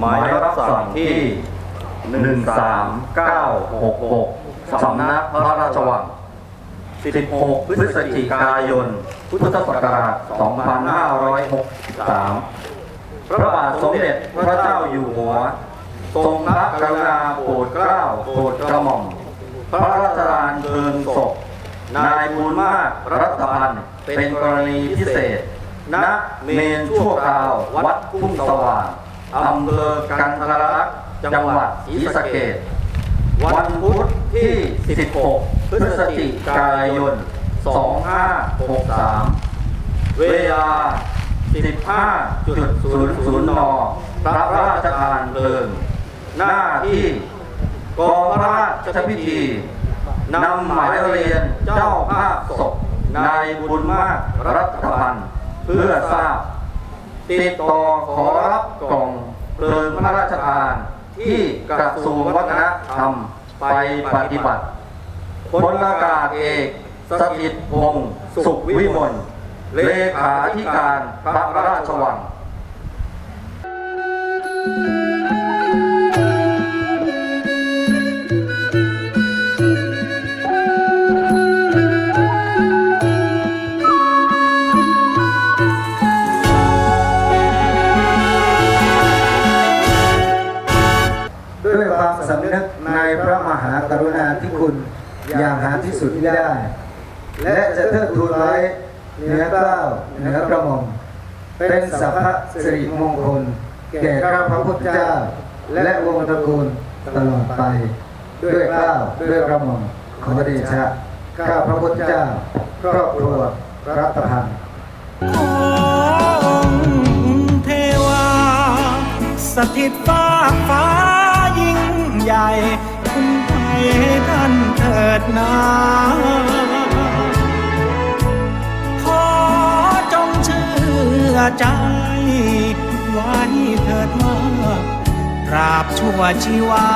หมายรับสั่งที่ 13966 สำนักพระราชวัง 16 พฤศจิกายน พุทธศักราช 2563 พระบาทสมเด็จพระเจ้าอยู่หัว ทรงพระกรุณาโปรดเกล้าโปรดกระหม่อม พระราชทานเพลิงศพ นายบุญมากรัตพันธ์เป็นกรณีพิเศษณเมนชั่วคราววัดทุ่งสว่าง อำเภอกันทรลักษณ์จังหวัดศรีสะเกษวันพุธที่ 16 พฤศจิกายน 2563 เวลา 15.00นพระราชทานเพลิง หน้าที่กองพระราชพิธีนำหมายเรียนเจ้าภาพศพนายบุญมากรัตพันธ์เพื่อทราบ ติดต่อขอรับกล่องเพลิงพระราชทานที่กระทรวงวัฒนธรรมไปปฏิบัติพลอากาศเอกสถิตพงศ์สุขวิมลเลขาธิการพระราชวังด้ว พระมหากรุณาธิคุณอย่างหาที่สุดมิได้ และจะเทิดทูนไว้เหนือเกล้าเหนือกระหม่อมเป็นสัพพสิริมงคล แก่ข้าพระพุทธเจ้า และวงศ์ตระกูลตลอดไป ด้วยเกล้าด้วยกระหม่อมขอเดชะข้าพระพุทธเจ้าครอบครัวรัตพันธ์ของเทวา สถิตฟ้าฟ้ายิ่งใหญ่ คุณไปให้ท่านเถิดนาขอจงเชื่อใจไว้เถิดว่าตราบชั่วชีวา